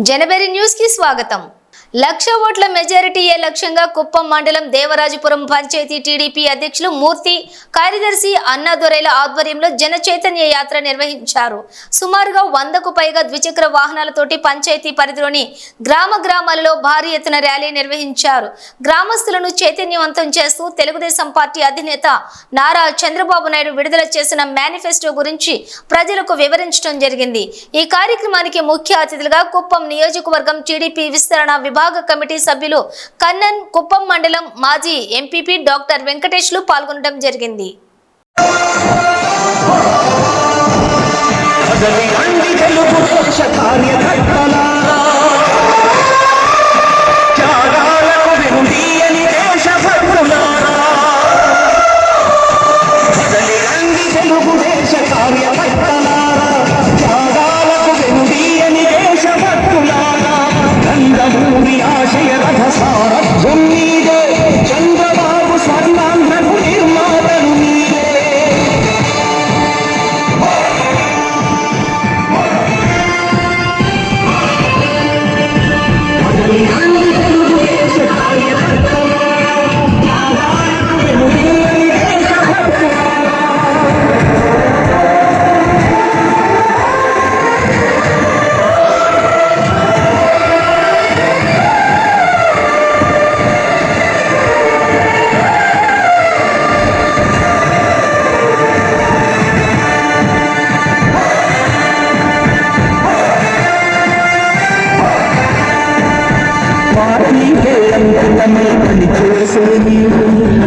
జనవరి న్యూస్కి స్వాగతం. లక్ష ఓట్ల మెజారిటీయే లక్ష్యంగా కుప్పం మండలం దేవరాజపురం పంచాయతీ టీడీపీ అధ్యక్షులు మూర్తి కార్యదర్శి అన్నాదొరైల ఆధ్వర్యంలో జన చైతన్య యాత్ర నిర్వహించారు. సుమారుగా వందకు పైగా ద్విచక్ర వాహనాలతోటి పంచాయతీ పరిధిలోని గ్రామ గ్రామాలలో భారీ ఎత్తున ర్యాలీ నిర్వహించారు. గ్రామస్తులను చైతన్యవంతం చేస్తూ తెలుగుదేశం పార్టీ అధినేత నారా చంద్రబాబు నాయుడు విడుదల చేసిన మేనిఫెస్టో గురించి ప్రజలకు వివరించడం జరిగింది. ఈ కార్యక్రమానికి ముఖ్య అతిథులుగా కుప్పం నియోజకవర్గం టీడీపీ విస్తరణ విభాగ కమిటీ సభ్యులు కన్నన్ కుప్పం మండలం మాజీ ఎంపీపీ డాక్టర్ వెంకటేష్లు పాల్గొనడం జరిగింది. కదలి ஆகி தமிழ் பணி பேசுகிறீர்கள்